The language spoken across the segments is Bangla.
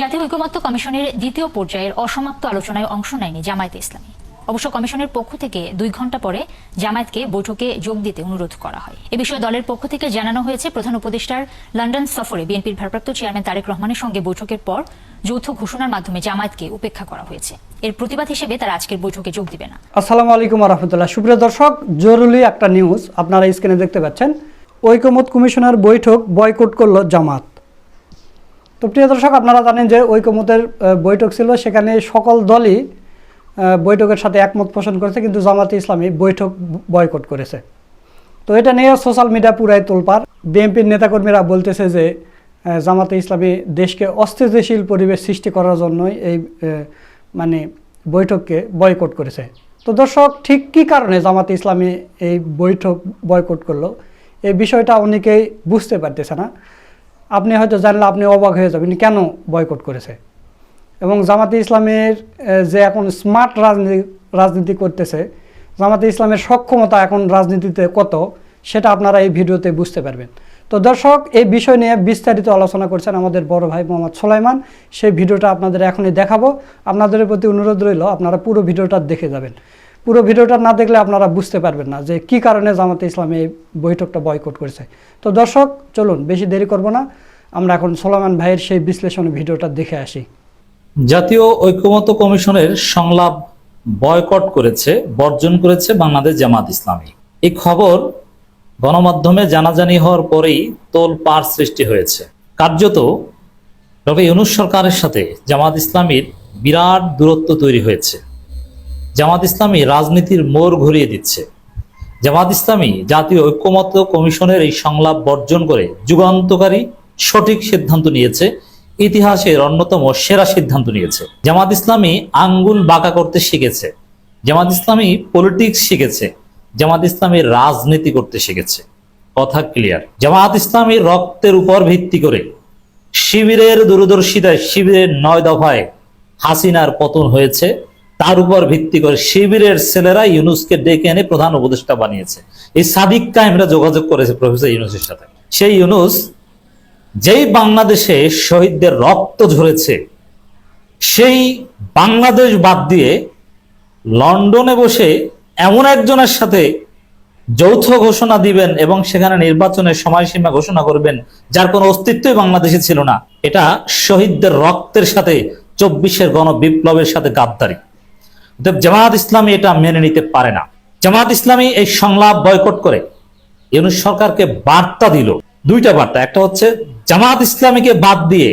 জাতীয় ঐকমত্য কমিশনের দ্বিতীয় পর্যায়ের অসমাপ্ত আলোচনায় অংশ নেয়নি জামায়াতে ইসলামী। অবশ্য কমিশনের পক্ষ থেকে দুই ঘণ্টা পরে জামায়াতকে বৈঠকে যোগ দিতে অনুরোধ করা হয়। এ বিষয়ে দলের পক্ষ থেকে জানানো হয়েছে, প্রধান উপদেষ্টার লন্ডন সফরে বিএনপির ভারপ্রাপ্ত চেয়ারম্যান তারেক রহমানের সঙ্গে বৈঠকের পর যৌথ ঘোষণার মাধ্যমে জামায়াতকে উপেক্ষা করা হয়েছে। এর প্রতিবাদ হিসেবে তারা আজকের বৈঠকে যোগ দিবে না। আসসালামু আলাইকুম রহমতুল্লাহ। সুপ্রিয় দর্শক, জরুরি একটা নিউজ আপনারা স্ক্রিনে দেখতে পাচ্ছেন। ঐকমত কমিশনের বৈঠক বয়কট করল জামাত। তো প্রিয় দর্শক, আপনারা জানেন যে ঐকমতের বৈঠক ছিল। সেখানে সকল দলই বৈঠকের সাথে একমত পোষণ করেছে, কিন্তু জামাতে ইসলামী বৈঠক বয়কট করেছে। তো এটা নিয়ে সোশ্যাল মিডিয়া পুরাই তোলপার বিএনপির নেতাকর্মীরা বলতেছে যে জামাতে ইসলামী দেশকে অস্থিতিশীল পরিবেশ সৃষ্টি করার জন্যই এই মানে বৈঠককে বয়কট করেছে। তো দর্শক, ঠিক কি কারণে জামাতে ইসলামী এই বৈঠক বয়কট করল? এই বিষয়টা অনেকেই বুঝতে পারতেছে না। আপনি হয়তো জানলে আপনি অবাক হয়ে যাবেন, কেন বয়কট করেছে? এবং জামাতে ইসলামের যে এখন স্মার্ট রাজনীতি রাজনীতি করতেছে, জামাতে ইসলামের সক্ষমতা এখন রাজনীতিতে কত, সেটা আপনারা এই ভিডিওতে বুঝতে পারবেন। তো দর্শক, এই বিষয় নিয়ে বিস্তারিত আলোচনা করছেন আমাদের বড় ভাই মোহাম্মদ সোলাইমান। সেই ভিডিওটা আপনাদের এখনই দেখাবো। আপনাদের প্রতি অনুরোধ রইল, আপনারা পুরো ভিডিওটা দেখে যাবেন। পুরো ভিডিওটা না দেখলে আপনারা বুঝতে পারবেন না যে কি কারণে জামাতে ইসলামী এই বৈঠকটা বয়কট করেছে। তো দর্শক, চলুন, বেশি দেরি করব না। আমরা এখন সোলামান ভাইয়ের সেই বিশ্লেষণী ভিডিওটা দেখে আসি। জাতীয় ঐক্যমত্য কমিশনের সংলাপ বয়কট করেছে, বর্জন করেছে বাংলাদেশ জামাত ইসলামী। এই খবর গণমাধ্যমে জানাজানি হওয়ার পরেই তোল পার সৃষ্টি হয়েছে। কার্যত ডক্টর ইউনুস সরকারের সাথে জামাত ইসলামীর বিরাট দূরত্ব তৈরি হয়েছে। জামাত ইসলামী রাজনীতির মোড় ঘুরিয়ে দিচ্ছে। জামাত ইসলামী জাতীয় ঐক্যমত্য কমিশনের এই সংলাপ বর্জন করে যুগান্তকারী সঠিক সিদ্ধান্ত নিয়েছে। ইতিহাসের অন্যতম সেরা সিদ্ধান্ত নিয়েছে। জামাত ইসলামী আঙ্গুল বাঁকা করতে শিখেছে। জামাত ইসলামী পলিটিক্স শিখেছে। জামাত ইসলামী রাজনীতি করতে শিখেছে। কথা ক্লিয়ার জামাত ইসলামী রক্তের উপর ভিত্তি করে শিবিরের দূরদর্শিতায় শিবিরের নয় দফায় হাসিনার পতন হয়েছে। তার উপর ভিত্তি করে শিবিরের ছেলেরা ইউনুসকে ডেকে এনে প্রধান উপদেষ্টা বানিয়েছে। এই সাদিক কাহিমরা যোগাযোগ করেছে প্রফেসর ইউনুসের সাথে। সেই ইউনুস যেই বাংলাদেশে শহীদদের রক্ত ঝরেছে, সেই বাংলাদেশ বাদ দিয়ে লন্ডনে বসে এমন একজনের সাথে যৌথ ঘোষণা দিবেন এবং সেখানে নির্বাচনের সময়সীমা ঘোষণা করবেন, যার কোনো অস্তিত্বই বাংলাদেশে ছিল না। এটা শহীদদের রক্তের সাথে, চব্বিশের গণ বিপ্লবের সাথে গাদ্দারি। জামাত ইসলামী এটা মেনে নিতে পারে না। জামাত ইসলামী এই সংলাপ বয়কট করে। ইউনুস সরকারকে বার্তা দিল। দুইটা বার্তা। একটা হচ্ছে জামাত ইসলামীকে বাদ দিয়ে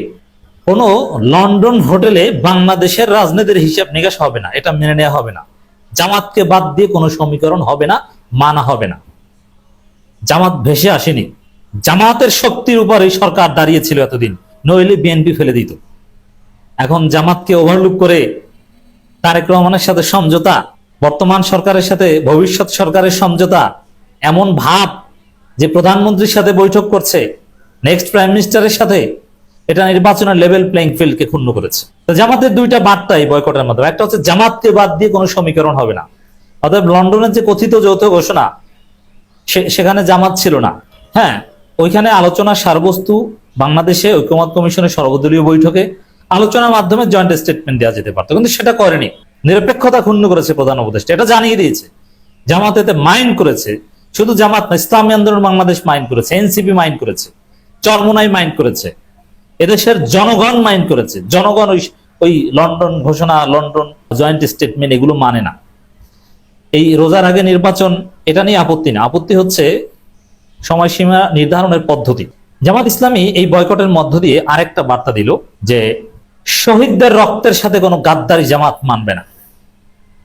কোনো লন্ডন হোটেলে বাংলাদেশের রাজনীতির হিসাব নিকাশ হবে না, এটা মেনে নেওয়া হবে না। জামাতকে বাদ দিয়ে কোনো সমীকরণ হবে না, মানা হবে না। জামাত ভেসে আসেনি। জামাতের শক্তির উপর এই সরকার দাঁড়িয়েছিল এতদিন, নইলে বিএনপি ফেলে দিত। এখন জামাতকে ওভারলুক করে তারেক রহমানের সাথে সমঝোতা, বর্তমান সরকারের সাথে ভবিষ্যৎ সরকারের সমঝোতা, এমন ভাব যে প্রধানমন্ত্রীর সাথে বৈঠক করছে নেক্সট প্রাইম মিনিস্টারের সাথে এটা নির্বাচনের লেভেল প্লেইং ফিল্ডকে ক্ষুণ্ণ করেছে। জামাতের দুইটা বার্তাই বয়কটের মাধ্যমে। একটা হচ্ছে জামাতকে বাদ দিয়ে কোনো সমীকরণ হবে না। অতএব লন্ডনের যে কথিত যৌথ ঘোষণা সেখানে জামাত ছিল না। হ্যাঁ ওইখানে আলোচনা সারবস্তু বাংলাদেশে ঐক্যমত কমিশনের সর্বদলীয় বৈঠকে আলোচনার মাধ্যমে জয়েন্ট স্টেটমেন্ট দেওয়া যেতে পারতো, কিন্তু সেটা করেনি। নিরপেক্ষতা ক্ষুণ্ণ করেছে প্রধান উপদেষ্টা। এটা জানিয়ে দিয়েছে। জামাত এতে মাইন্ড করেছে। শুধু জামাত না, ইসলামী আন্দোলন বাংলাদেশ মাইন্ড করেছে, এনসিপি মাইন্ড করেছে। চরমোনাই মাইন্ড করেছে। এদেশের জনগণ মাইন্ড করেছে। জনগণ ওই ওই লন্ডন ঘোষণা, লন্ডন জয়েন্ট স্টেটমেন্ট এগুলো মানে না। এই রোজার আগে নির্বাচন, এটা নিয়ে আপত্তি না। আপত্তি হচ্ছে সময়সীমা নির্ধারণের পদ্ধতি। জামাত ইসলামী এই বয়কটের মধ্য দিয়ে আরেকটা বার্তা দিল যে, শহীদদের রক্তের সাথে কোনো গাদ্দারি জামাত মানবে না।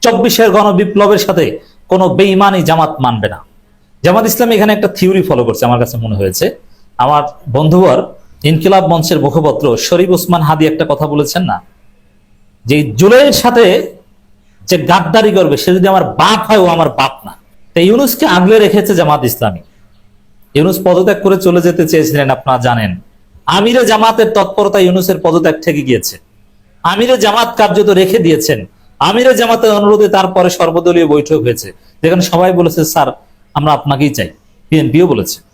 চব্বিশের গণবিপ্লবের সাথে কোনো বেইমানি জামাত মানবে না। জামাত ইসলামী এখানে একটা থিওরি ফলো করছে, আমার কাছে মনে হয়েছে। আমার বন্ধুবর ইনকিলাব মঞ্চের মুখপত্র শরীফ উসমান হাদি একটা কথা বলেছেন না? যে জুলাইয়ের সাথে যে গাদ্দারি করবে, সে যদি আমার বাপ হয়, ও আমার বাপ না। তো ইউনুসকে আগলে রেখেছে জামাত ইসলামী। ইউনুস পদত্যাগ করে চলে যেতে চেয়েছিলেন আপনারা জানেন। আমিরে জামাতের তৎপরতা ইউনুসের পদত্যাগ থেকে গিয়েছে। আমিরে জামাত কার্যত রেখে দিয়েছেন। আমিরে জামাতের অনুরোধে তারপরে সর্বদলীয় বৈঠক হয়েছে। যেখানে সবাই বলেছে, স্যার, আমরা আপনাকেই চাই। বিএনপিও বলেছে।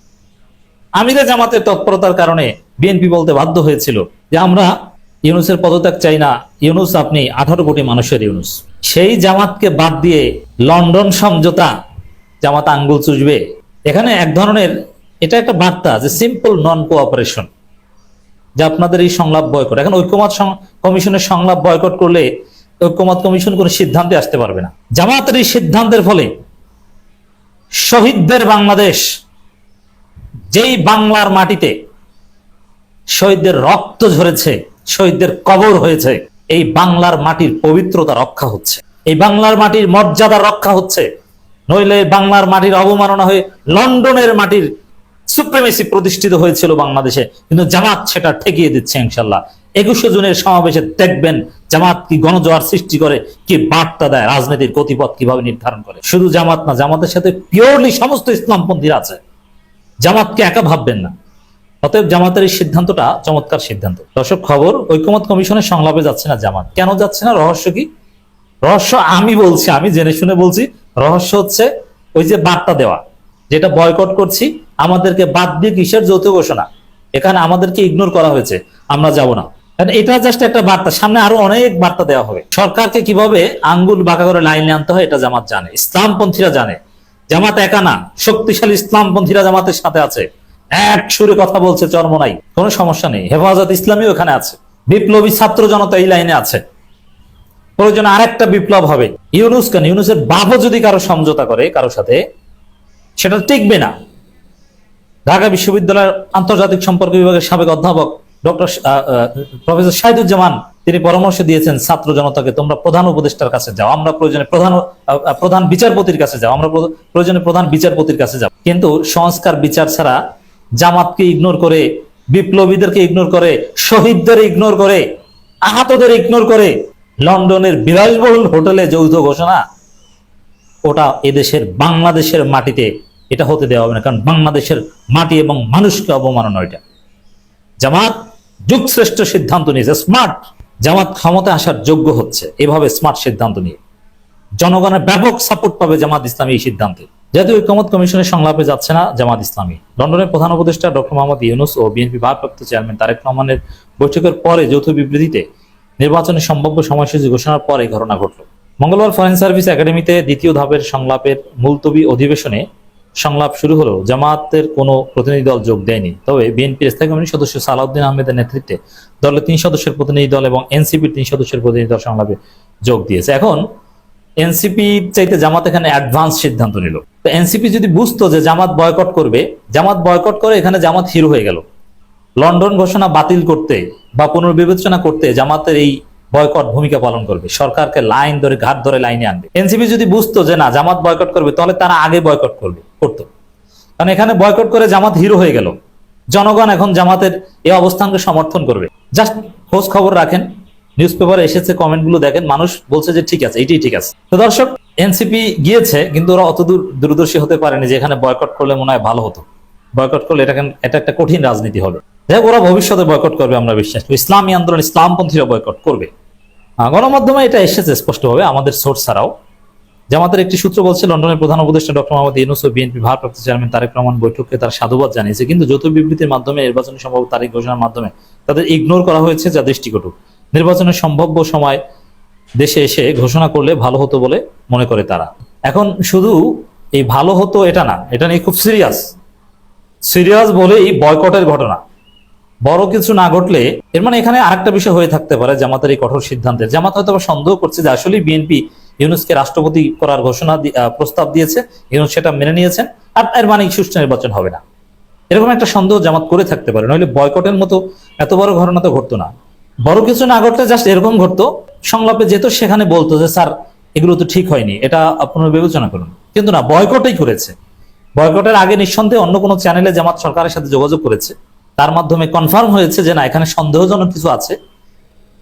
আমিরে জামাতের তৎপরতার কারণে বিএনপি বলতে বাধ্য হয়েছিল যে আমরা ইউনুসের পদত্যাগ চাই না। ইউনুস আপনি আঠারো কোটি মানুষের ইউনুস। সেই জামাতকে বাদ দিয়ে লন্ডন সমঝোতা জামাত আঙ্গুল চুষবে। এখানে এক ধরনের এটা একটা বার্তা যে সিম্পল নন কোঅপারেশন যে আপনাদের এই সংলাপ বয়কট এখন ঐক্যমত কমিশনের সংলাপ বয়কট করলে ঐক্যমত কমিশন কোনো সিদ্ধান্তে আসতে পারবে না। জামাতের এই সিদ্ধান্তের ফলে শহীদদের বাংলাদেশ যেই বাংলার মাটিতে শহীদদের রক্ত ঝরেছে, শহীদদের কবর হয়েছে, এই বাংলার মাটির পবিত্রতা রক্ষা হচ্ছে। এই বাংলার মাটির মর্যাদা রক্ষা হচ্ছে। নইলে বাংলার মাটির অবমাননা হয়ে লন্ডনের মাটির সুপ্রিমেসি প্রতিষ্ঠিত হয়েছিল বাংলাদেশে। কিন্তু জামাত সেটা ঠেকিয়ে দিচ্ছে ইনশাল্লাহ। একুশে জুনের সমাবেশে দেখবেন জামাত কি গণজোয়ার সৃষ্টি করে, কি বার্তা দেয়, রাজনীতির গতিপথ কীভাবে নির্ধারণ করে। শুধু জামাত না, জামাতের সাথে পিওরলি সমস্ত ইসলামপন্থীরা আছে। জামাতকে একা ভাববেন না। অতএব জামাতের এই সিদ্ধান্তটা চমৎকার সিদ্ধান্ত। দর্শক, খবর, ঐক্যমত কমিশনের সংলাপে যাচ্ছে না জামাত। কেন যাচ্ছে না? রহস্য কি? রহস্য আমি বলছি, আমি জেনে শুনে বলছি, রহস্য হচ্ছে ওই যে বার্তা দেওয়া, যেটা বয়কট করছি, আমাদেরকে বাদ দিয়ে কিসের যৌথ ঘোষণা? এখানে আমাদেরকে ইগনোর করা হয়েছে, আমরা যাব না। এটা জাস্ট একটা বার্তা, সামনে আরও অনেক বার্তা দেওয়া হবে। সরকারকে কীভাবে আঙ্গুল বাঁকা করে লাইনে আনতে হয়, এটা জামাত জানে, ইসলামপন্থীরা জানে। জামাত একা না, শক্তিশালী ইসলামপন্থীরা জামাতের সাথে আছে। এক সুরে কথা বলছে চরমনাই কোনো সমস্যা নেই। হেফাজত ইসলামী ওখানে আছে। বিপ্লবী ছাত্র জনতা এই লাইনে আছে। প্রয়োজন আরেকটা বিপ্লব হবে। ইউনুস কেন? ইউনুসের বাপও যদি কারও সমঝোতা করে কারোর সাথে, সেটা টিকবে না। ঢাকা বিশ্ববিদ্যালয়ের আন্তর্জাতিক সম্পর্ক বিভাগের সাবেক অধ্যাপক ডক্টর প্রফেসর শাহিদুজ্জামান তিনি পরামর্শ দিয়েছেন, ছাত্র জনতাকে, তোমরা প্রধান উপদেষ্টার কাছে যাও, আমরা প্রয়োজনে প্রধান প্রধান বিচারপতির কাছে যাও, আমরা প্রয়োজনে প্রধান বিচারপতির কাছে যাও। কিন্তু সংস্কার বিচার ছাড়া জামাতকে ইগনোর করে, বিপ্লবীদেরকে ইগনোর করে, শহীদদের ইগনোর করে, আহতদের ইগনোর করে, লন্ডনের বিলাসবহুল হোটেলে যৌথ ঘোষণা, ওটা এদেশের বাংলাদেশের মাটিতে এটা হতে দেওয়া হবে না, কারণ বাংলাদেশের মাটি এবং মানুষকে অবমাননা এটা। জামাত যুগশ্রেষ্ঠ সিদ্ধান্ত নিয়েছে স্মার্ট জামাত ক্ষমতা আসার যোগ্য হচ্ছে। এভাবে স্মার্ট সিদ্ধান্ত নিয়ে। জনগণের ব্যাপক সাপোর্ট পাবে জামাত ইসলামী এই সিদ্ধান্তে। জাতীয় ঐক্যমত কমিশনের সংলাপে যাচ্ছে না জামাত ইসলামী। লন্ডনের প্রধান উপদেষ্টা ডক্টর মোহাম্মদ ইউনুস ও বিএনপি ভারপ্রাপ্ত চেয়ারম্যান তারেক রহমানের বৈঠকের পরে যৌথ বিবৃতিতে নির্বাচনের সম্ভাব্য সময়সূচি ঘোষণার পরে ঘটনা ঘটল। মঙ্গলবার ফরেন সার্ভিস একাডেমিতে দ্বিতীয় ধাপের সংলাপের মুলতবি অধিবেশনে সংলাপ শুরু হলো জামাতের কোনো প্রতিনিধি দল যোগ দেয়নি। তবে বিএনপির স্থায়ী কমিটির সদস্য সালাউদ্দিন আহমেদের নেতৃত্বে দলের তিন সদস্যের প্রতিনিধি দল এবং এনসিপির তিন সদস্যের প্রতিনিধি দল সংলাপে যোগ দিয়েছে। এখন এনসিপি চাইতে জামাত এখানে অ্যাডভান্স সিদ্ধান্ত নিল। তো এনসিপি যদি বুঝতো যে জামাত বয়কট করবে, জামাত বয়কট করে এখানে জামাত হিরো হয়ে গেল। লন্ডন ঘোষণা বাতিল করতে বা পুনর্বিবেচনা করতে জামাতের এই বয়কট ভূমিকা পালন করবে। সরকারকে লাইন ধরে, ঘাট ধরে লাইনে আনবে। এনসিপি যদি বুঝতো যে না, জামাত বয়কট করবে, তাহলে তারা আগে বয়কট করবে, করতো। কারণ এখানে বয়কট করে জামাত হিরো হয়ে গেল। জনগণ এখন জামাতের এই অবস্থানকে সমর্থন করবে। জাস্ট খোঁজ খবর রাখেন নিউজ পেপারে এসেছে, কমেন্টগুলো দেখেন, মানুষ বলছে যে ঠিক আছে, এটাই ঠিক আছে। তো দর্শক, এনসিপি গিয়েছে, কিন্তু ওরা অতদূর দূরদর্শী হতে পারেনি যে এখানে বয়কট করলে মনে হয় ভালো হতো। বয়কট করলে এটা এটা একটা কঠিন রাজনীতি হবে। যাই ওরা ভবিষ্যতে বয়কট করবে, আমরা বিশ্বাস ইসলামী আন্দোলন ইসলামপন্থীরা বয়কট করবে। গণমাধ্যমে এটা এসেছে স্পষ্টভাবে, আমাদের সোর্স ছাড়াও। জামাতের একটি সূত্র বলছে, লন্ডনের প্রধান উপদেষ্টা ডক্টর মোহাম্মদ ইউনুস ও বিএনপি ভারপ্রাপ্ত চেয়ারম্যান তারেক রহমান বৈঠককে তার সাধুবাদ জানিয়েছে, কিন্তু যৌথ বিবৃতির মাধ্যমে নির্বাচনী সম্ভব তারিখ ঘোষণার মাধ্যমে তাদের ইগনোর করা হয়েছে যা দৃষ্টিকটু। নির্বাচনের সম্ভাব্য সময় দেশে এসে ঘোষণা করলে ভালো হতো বলে মনে করে তারা। এখন শুধু এই ভালো হতো এটা না, এটা নিয়ে খুব সিরিয়াস সিরিয়াস বলেই বয়কটের ঘটনা। বড় কিছু না ঘটলে, এর মানে এখানে আরেকটা বিষয় হয়ে থাকতে পারে জামাতের এই কঠোর সিদ্ধান্তের। জামাত হয়তো সন্দেহ করছে যে আসলে বিএনপি ইউনুসকে রাষ্ট্রপতি করার ঘোষণা প্রস্তাব দিয়েছে, ইউনুস সেটা মেনে নিয়েছেন, আর এর মানে সুষ্ঠু নির্বাচন হবে না। এরকম একটা সন্দেহ জামাত করে থাকতে পারে, নইলে বয়কটের মতো এত বড় ঘটনা তো ঘটতো না। বড় কিছু না ঘটলে জাস্ট এরকম ঘটতো, সংলাপে যেত সেখানে বলতো যে, স্যার, এগুলো তো ঠিক হয়নি। এটা আপনারা বিবেচনা করুন। কিন্তু না, বয়কটেই করেছে। বয়কটের আগে নিঃসন্দেহে অন্য কোনো চ্যানেলে জামাত সরকারের সাথে যোগাযোগ করেছে। তার মাধ্যমে কনফার্ম হয়েছে যে না, এখানে সন্দেহজনক কিছু আছে।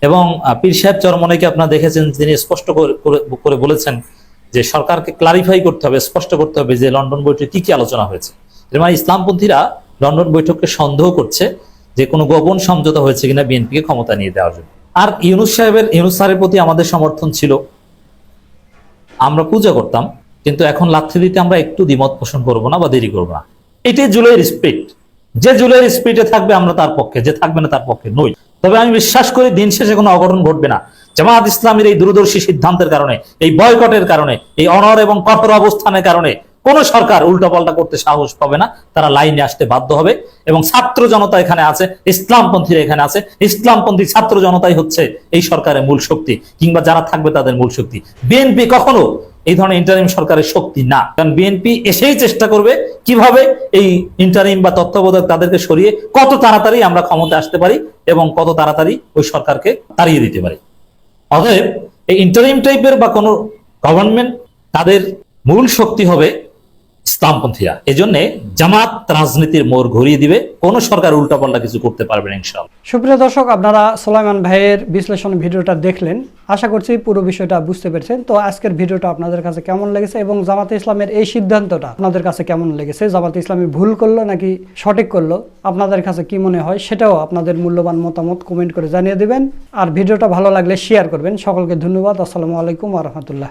এবং পীর সাহেব চরমনেকে আপনারা দেখেছেন, তিনি স্পষ্ট করে- বলেছেন যে সরকারকে ক্লারিফাই করতে হবে, স্পষ্ট করতে হবে যে লন্ডন বৈঠকে কি কি আলোচনা হয়েছে। এর মানে ইসলামপন্থীরা লন্ডন বৈঠককে সন্দেহ করছে যে কোনো গোপন সমঝোতা হয়েছে কিনা বিএনপিকে ক্ষমতা নিয়ে দেওয়ার জন্য। আর ইউনুস সাহেবের, ইউনুস স্যারের প্রতি আমাদের সমর্থন ছিল। আমরা পূজা করতাম, কিন্তু এখন লাথি দিতে আমরা একটু দ্বিমত পোষণ করব না বা দেরি করব না। এটাই জুলাইয়ের স্পিরিট যে জুলাইয়ের স্পিরিটে থাকবে আমরা তার পক্ষে, যে থাকবে না তার পক্ষে নই। তবে আমি বিশ্বাস করি দিন শেষে কোনো অঘটন ঘটবে না। জামাত ইসলামের এই দূরদর্শী সিদ্ধান্তের কারণে, এই বয়কটের কারণে, এই অনর এবং কঠোর অবস্থানের কারণে কোন সরকার উল্টাপাল্টা করতে সাহস পাবে না, তারা লাইনে আসতে বাধ্য হবে। এবং ছাত্র জনতা এখানে আছে, ইসলামপন্থীরা এখানে আছে। ইসলামপন্থী ছাত্র জনতাই হচ্ছে এই সরকারের মূল শক্তি, কিংবা যারা থাকবে তাদের মূল শক্তি। বিএনপি কখনো এই ধরনের ইন্টারিম সরকারের শক্তি না। কারণ বিএনপি এসেই চেষ্টা করবে কীভাবে এই ইন্টারিম বা তত্ত্বাবধায়ক তাদেরকে সরিয়ে কত তাড়াতাড়ি আমরা ক্ষমতা আসতে পারি এবং কত তাড়াতাড়ি ওই সরকারকে তাড়িয়ে দিতে পারি। অতএব এই ইন্টারিম টাইপের বা কোনো গভর্নমেন্ট তাদের মূল শক্তি হবে ইসলামপন্থীরা এজন্য জামাত রাজনীতির মোড় ঘুরিয়ে দিবে। কোন সরকার উল্টাপাল্টা কিছু করতে পারবে না, ইনশাআল্লাহ। সুপ্রিয় দর্শক, আপনারা সোলাইমান ভাইয়ের বিশ্লেষণ ভিডিওটা দেখলেন। আশা করছি পুরো বিষয়টা বুঝতে পেরেছেন। তো আজকের ভিডিওটা আপনাদের কাছে কেমন লেগেছে এবং জামাতে ইসলামের এই সিদ্ধান্তটা আপনাদের কাছে কেমন লেগেছে? জামাতে ইসলামী ভুল করল নাকি সঠিক করল? আপনাদের কাছে কি মনে হয়? সেটাও আপনাদের মূল্যবান মতামত কমেন্ট করে জানিয়ে দেবেন। আর ভিডিওটা ভালো লাগলে শেয়ার করবেন। সকলকে ধন্যবাদ। আসসালামু আলাইকুম আ রহমতুল্লাহ।